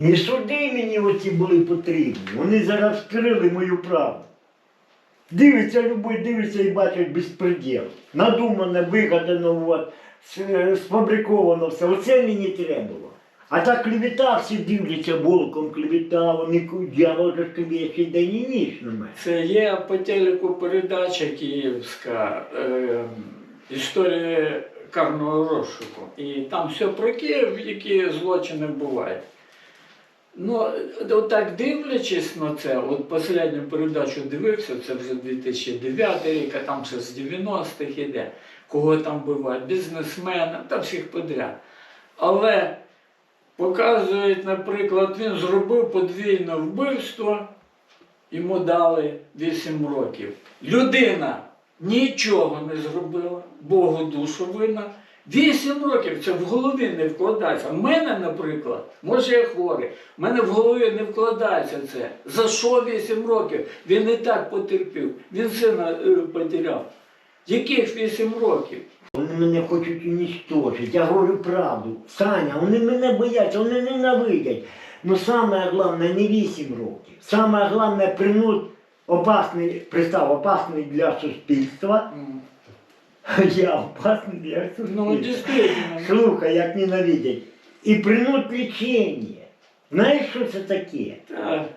І суди мені оці були потрібні. Вони зараз вскрили мою правду. Дивиться любой, дивиться і бачить безпреділ. Надумане, вигадано, от, сфабриковано все. Оце мені треба було. А так клевета всі дивляться волком, клевета, вони дьявол же ще день і ніч на мене. Це є по телеку передача київська е, історія карного розшуку. І там все про Київ, які злочини бувають. Ну, отак дивлячись на це, от останню передачу дивився, це вже 2009 рік, а там ще з 90-х іде, кого там бувають, бізнесмена, та всіх подряд. Але показують, наприклад, він зробив подвійне вбивство, йому дали 8 років. Людина нічого не зробила, Богу душу вина. 8 років це в голові не вкладається. У мене, наприклад, може я хворий, в мене в голові не вкладається це. За що 8 років? Він і так потерпів, він сина е, потеряв. Яких 8 років? Вони мене хочуть уничтожити. Я говорю правду. Саня, вони мене бояться, вони ненавидять. Ну саме головне не 8 років. Саме головне принуд опасний, пристав опасний для суспільства. Я опасний для Ну, действительно. Слухай, як ненавидять. І принуть лічення. Знаєш, що це таке? Так.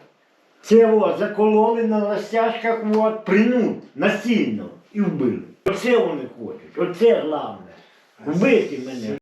Це о, закололи на розтяжках, от, принут насильно і вбили. Оце вони хочуть, оце головне. Вбити мене.